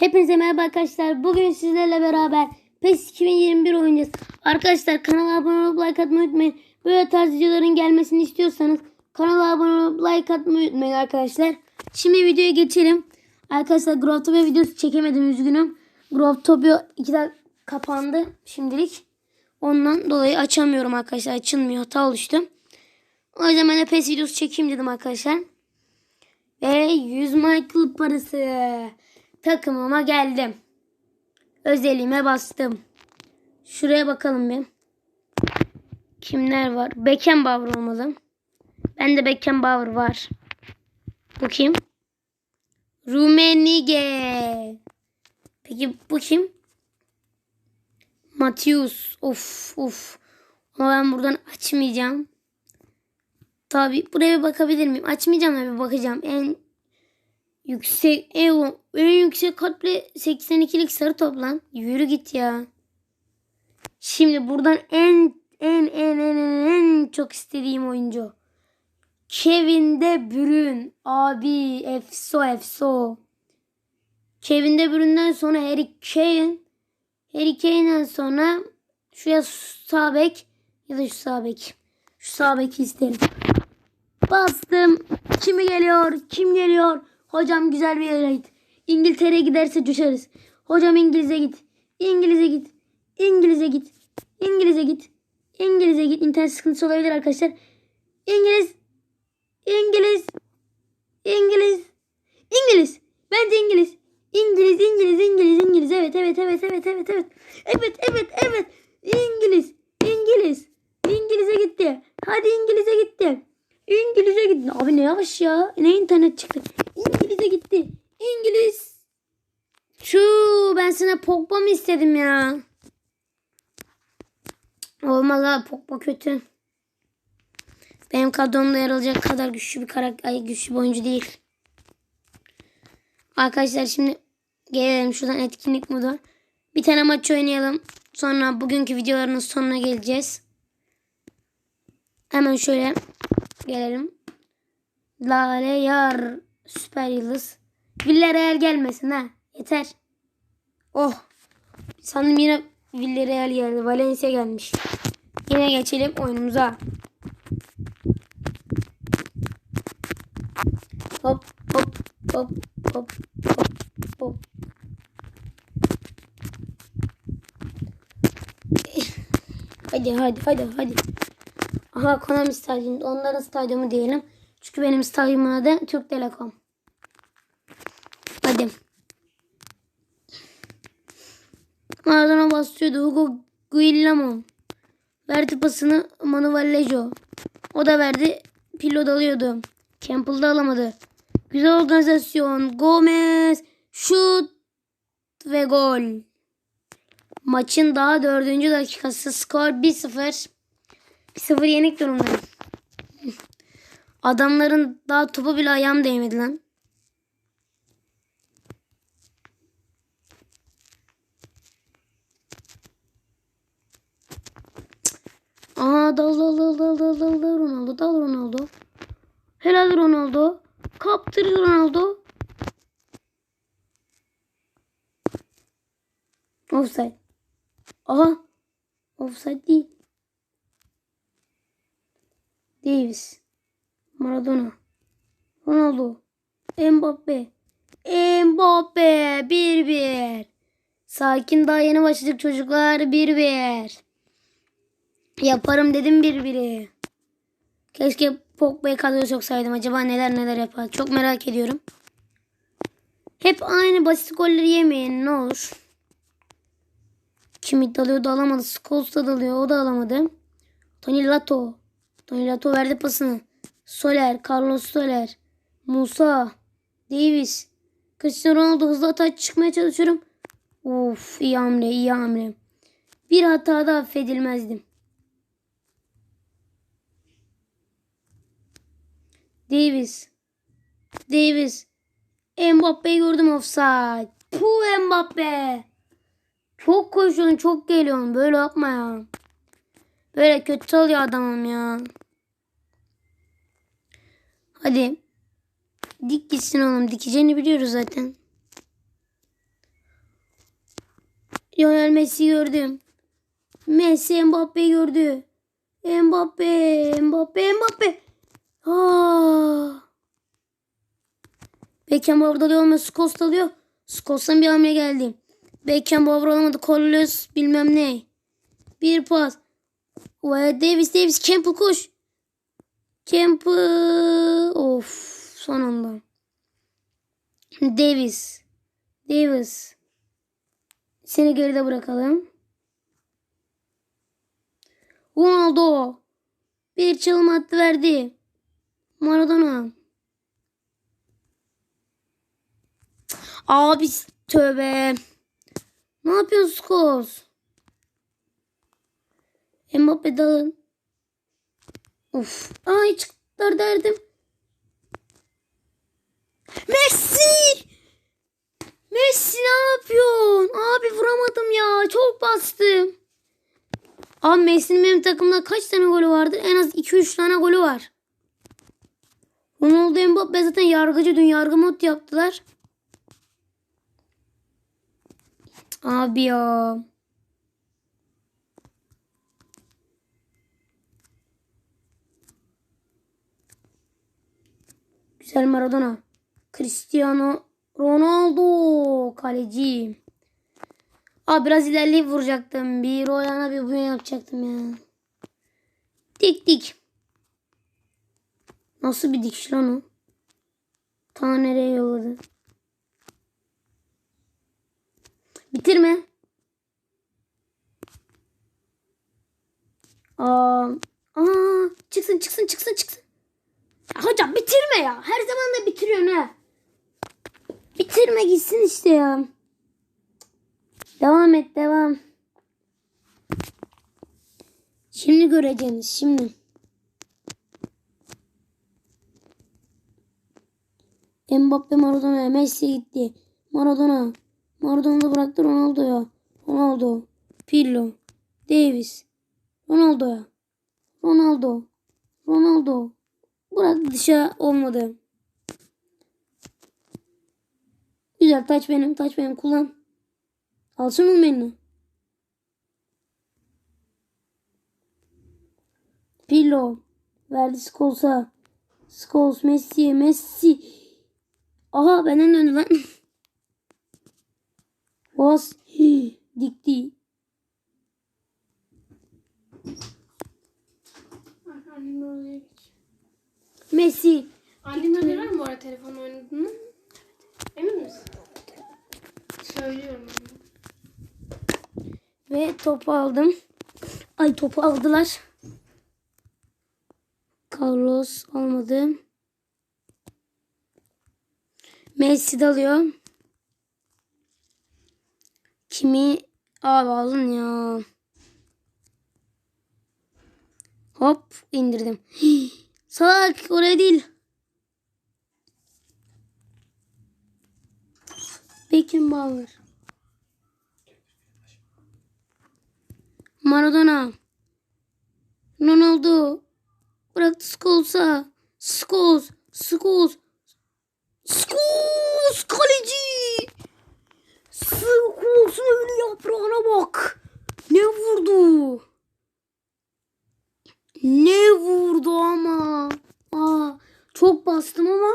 Hepinize merhaba arkadaşlar. Bugün sizlerle beraber PES 2021 oynayacağız. Arkadaşlar kanala abone olup like atmayı unutmayın. Böyle tarz videoların gelmesini istiyorsanız kanala abone olup like atmayı unutmayın arkadaşlar. Şimdi videoya geçelim. Arkadaşlar Growtopia videosu çekemedim üzgünüm. Growtopia 2 dakika kapandı şimdilik. Ondan dolayı açamıyorum arkadaşlar. Açılmıyor. Hata oluştu. O yüzden ben de PES videosu çekeyim dedim arkadaşlar. Ve 100 Michael parası. Takımıma geldim. Özelime bastım. Şuraya bakalım bir. Kimler var? Beckenbauer olmalı. Ben de Beckenbauer var. Bu kim? Rumenige. Peki bu kim? Matius. Of of. Ama ben buradan açmayacağım. Tabi buraya bir bakabilir miyim? Açmayacağım da bir bakacağım. En yüksek en, en yüksek katlı 82'lik sarı toplan. Yürü git ya. Şimdi buradan en en en en en, en çok istediğim oyuncu. Kevin De Bruyne. Abi efso efso. Kevin De Bruyne'den sonra Harry Kane. Harry Kane'den sonra şu ya sağ bek ya da şu sağ bek. Şu sağ beki isterim. Bastım. Kimi geliyor? Kim geliyor? Hocam güzel bir yere git. İngiltere'ye giderse düşeriz. Hocam İngiliz'e git. İngiliz'e git. İngiliz'e git. İngiliz'e git. İngiliz'e git. İnternet sıkıntısı olabilir arkadaşlar. İngiliz. İngiliz. İngiliz. İngiliz. Bence İngiliz. İngiliz, İngiliz, İngiliz, İngiliz. Evet, evet, evet, evet, evet, evet. Evet, evet, evet. İngiliz. İngiliz. İngiliz'e gitti. Hadi İngiliz'e gitti. İngiliz'e gitti. Abi ne yavaş ya. Ne internet çıktı. İngiliz'e gitti. İngiliz. Şu ben sana Pogba mı istedim ya? Olmaz abi Pogba kötü. Benim kadromda yer alacak kadar güçlü bir karakter, ay, güçlü bir oyuncu değil. Arkadaşlar şimdi gelelim şuradan etkinlik modu. Bir tane maç oynayalım. Sonra bugünkü videoların sonuna geleceğiz. Hemen şöyle gelelim. Lale yar süper yıldız. Villarreal gelmesin ha. Yeter. Oh. Sanırım yine Villarreal geldi. Valencia gelmiş. Yine geçelim oyunumuza. Hop hop hop hop hop hop. Hadi hadi hadi hadi. Aha Konami stadyumu. Onların stadyumu diyelim. Çünkü benim stadyumun adı Türk Telekom. Hadi. Maradona bastırıyordu. Hugo Guillamon. Verdi pasını Manu Vallejo. O da verdi. Pilot alıyordu. Campbell da alamadı. Güzel organizasyon. Gomez. Şut. Ve gol. Maçın daha dördüncü dakikası. Skor 1-0. 1-0 yenik durumdayım. Adamların daha topu bile ayağım değmedi lan. Aa dal dal dal dal dal dal dal Ronaldo dal Ronaldo. Helal Ronaldo. Kaptır Ronaldo. Offside. Aha. Offside değil. Davis. Maradona. Ronaldo. Mbappe. Mbappe. 1-1. Sakin daha yeni başladık çocuklar. 1-1. Yaparım dedim 1-1'i. Keşke Pogba'yı kadroya soksaydım. Acaba neler neler yapar. Çok merak ediyorum. Hep aynı basit golleri yemeyin ne olur. Kimi dalıyor da alamadı. Scholes da dalıyor. O da alamadı. Tony Lato. Tony Lato verdi pasını. Soler. Carlos Soler. Musa. Davis. Cristiano Ronaldo hızlı hata çıkmaya çalışıyorum. Of iyi hamle iyi hamle. Bir hata da affedilmezdim. Davis. Davis. Mbappe'yi gördüm offside. Puh Mbappe. Çok koşuyorsun çok geliyorsun. Böyle yapma ya. Böyle kötü oluyor adamım ya. Hadi. Dik gitsin oğlum. Dikeceğini biliyoruz zaten. Lionel Messi gördüm. Messi Mbappe gördü. Mbappe, Mbappe, Mbappe. Aa. Beckham orada ama Scholes alıyor. Scholes'tan bir hamle geldi. Beckham Bauer alamadı. Carlos bilmem ne. Bir pas. Ve Davis Davis Campbell koş. Campbell. Of son anda. Davis. Davis. Seni geride bırakalım. Ronaldo. Bir çalım attı verdi. Maradona. Abi tövbe. Ne yapıyorsun Scholes? Mbappe dalın. Of. Ay çıktılar derdim. Messi! Messi ne yapıyorsun? Abi vuramadım ya. Çok bastım. Abi Messi'nin benim takımda kaç tane golü vardır? En az 2-3 tane golü var. Ronaldo Mbappe zaten yargıcı dün yargı mod yaptılar. Abi ya. Güzel Maradona. Cristiano Ronaldo kaleci. Aa biraz ilerleyip vuracaktım. Bir o yana bir bu yapacaktım ya. Dik dik. Nasıl bir dikiş lan o? Ta nereye yolladı? Bitirme. Aa, aa, çıksın çıksın çıksın çıksın. Ya hocam bitirme ya. Her zaman da bitiriyorsun ha. Bitirme gitsin işte ya. Devam et devam. Şimdi göreceğiniz şimdi. Mbappe Maradona Messi gitti. Maradona. Maradona da bıraktı Ronaldo'ya. Ronaldo. Pirlo. Davis. Ronaldo'ya. Ronaldo. Ronaldo. Bırak dışa olmadı. Güzel taç benim taç benim kullan. Alsın mı beni? Pirlo. Verdi Scholes'a. Scholes Messi Messi. Aha benden döndü lan. Bas. Dikti. Geç. Messi. Haberi var mı bu arada telefon oynadığını? Emin misin? Söylüyorum. Ve topu aldım. Ay topu aldılar. Carlos almadı. Messi de alıyor. Kimi? Abi alın ya. Hop indirdim. Salak oraya değil. Beckenbauer. Maradona. Ronaldo. Bıraktı Scholes'a. Scholes. Scholes. Scholes kaleci. Scholes'un öyle yaprağına bak. Ne vurdu? Ne vurdu ama. Aa, çok bastım ama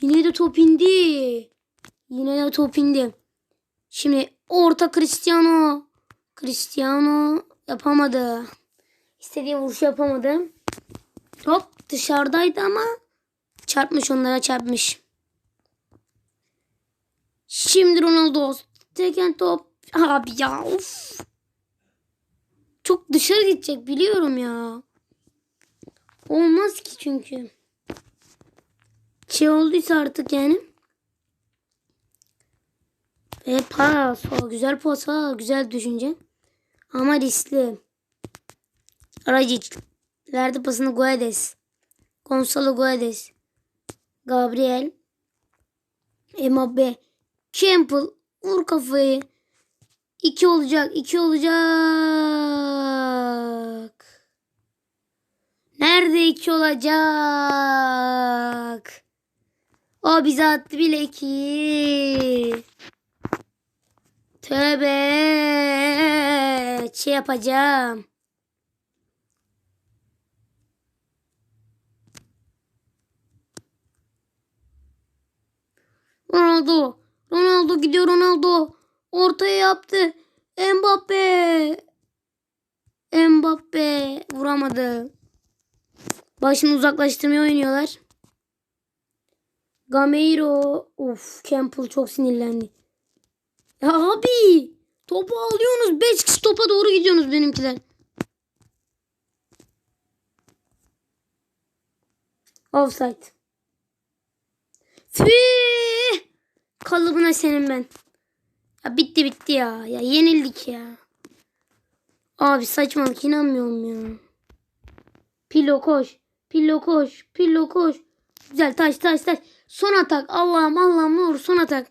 yine de top indi. Yine de top indi. Şimdi orta Cristiano. Cristiano yapamadı. İstediği vuruş yapamadı. Top dışarıdaydı ama çarpmış onlara çarpmış. Şimdi Ronaldo. Teken top. Abi ya of. Çok dışarı gidecek biliyorum ya. Olmaz ki çünkü. Şey olduysa artık yani. Ve pas. O güzel pas ha. Güzel düşünce. Ama riskli. Racic. Verdi pasını Guedes. Gonzalo Guedes. Gabriel. Mbappe. Campbell. Vur kafayı. İki olacak. iki olacak. Nerede iki olacak? O bize attı bile ki. Tövbe. şey yapacağım. Ronaldo. Ronaldo gidiyor Ronaldo. Ortaya yaptı. Mbappe. Mbappe vuramadı. Başını uzaklaştırmaya oynuyorlar. Gameiro. Of Campbell çok sinirlendi. Ya abi. Topu alıyorsunuz. 5 kişi topa doğru gidiyorsunuz benimkiler. Offside. Fü! Kalıbına senin ben. Ya bitti bitti ya. Ya yenildik ya. Abi saçmalık inanmıyorum ya. Pilo koş. Pilo koş. Pilo koş. Güzel taş taş taş. Son atak. Allah'ım Allah'ım ne olur son atak.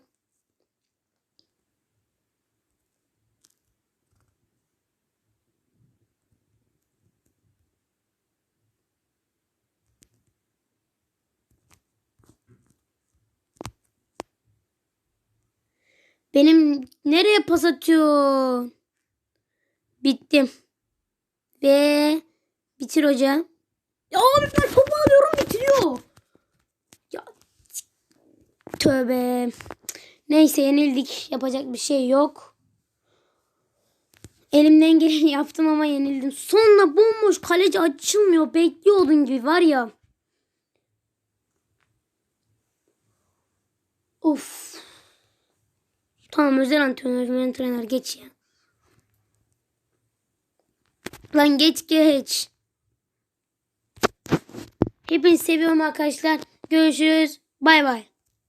Benim nereye pas atıyor? Bittim. Ve bitir hoca. Ya abi ben topu alıyorum bitiriyor. Ya tövbe. Neyse yenildik. Yapacak bir şey yok. Elimden geleni yaptım ama yenildim. Sonra bomboş kaleci açılmıyor. Bekliyordun gibi var ya. Of. Tamam özel antrenör, antrenör geç ya. Lan geç geç. Hepinizi seviyorum arkadaşlar. Görüşürüz. Bay bay.